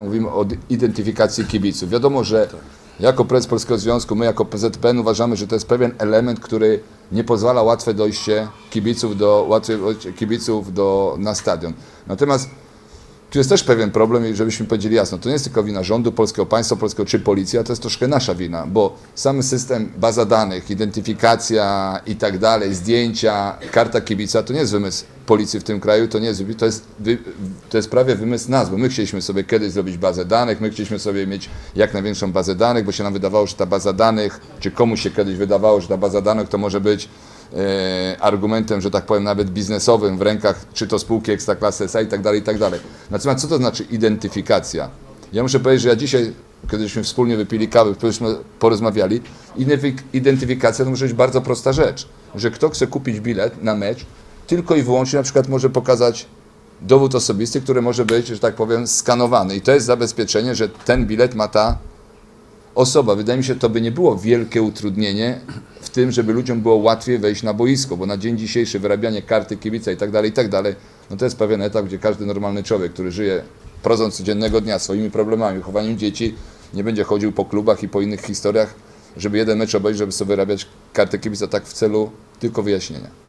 Mówimy o identyfikacji kibiców. Wiadomo, że jako prezes Polskiego Związku, my jako PZPN uważamy, że to jest pewien element, który nie pozwala łatwe dojście kibiców, do, łatwe kibiców do, na stadion. Natomiast tu jest też pewien problem, i żebyśmy powiedzieli jasno, to nie jest tylko wina rządu polskiego, państwa polskiego czy policji, a to jest troszkę nasza wina, bo sam system, baza danych, identyfikacja i tak dalej, zdjęcia, karta kibica, to nie jest wymysł policji w tym kraju, to nie jest, to jest, to jest prawie wymysł nas, bo my chcieliśmy sobie kiedyś zrobić bazę danych, my chcieliśmy sobie mieć jak największą bazę danych, bo się nam wydawało, że ta baza danych, czy komuś się kiedyś wydawało, że ta baza danych to może być argumentem, że tak powiem, nawet biznesowym w rękach, czy to spółki Ekstraklasy SA i tak dalej, i tak dalej. Natomiast co to znaczy identyfikacja? Ja muszę powiedzieć, że ja dzisiaj, kiedyśmy wspólnie wypili kawę, porozmawiali, identyfik- identyfikacja to może być bardzo prosta rzecz, że kto chce kupić bilet na mecz, tylko i wyłącznie na przykład może pokazać dowód osobisty, który może być, że tak powiem, skanowany. I to jest zabezpieczenie, że ten bilet ma ta osoba. Wydaje mi się, to by nie było wielkie utrudnienie tym, żeby ludziom było łatwiej wejść na boisko, bo na dzień dzisiejszy wyrabianie karty kibica i tak dalej, i tak dalej, no to jest pewien etap, gdzie każdy normalny człowiek, który żyje prozą codziennego dnia swoimi problemami, wychowaniem dzieci, nie będzie chodził po klubach i po innych historiach, żeby jeden mecz obejrzeć, żeby sobie wyrabiać kartę kibica tak w celu tylko wyjaśnienia.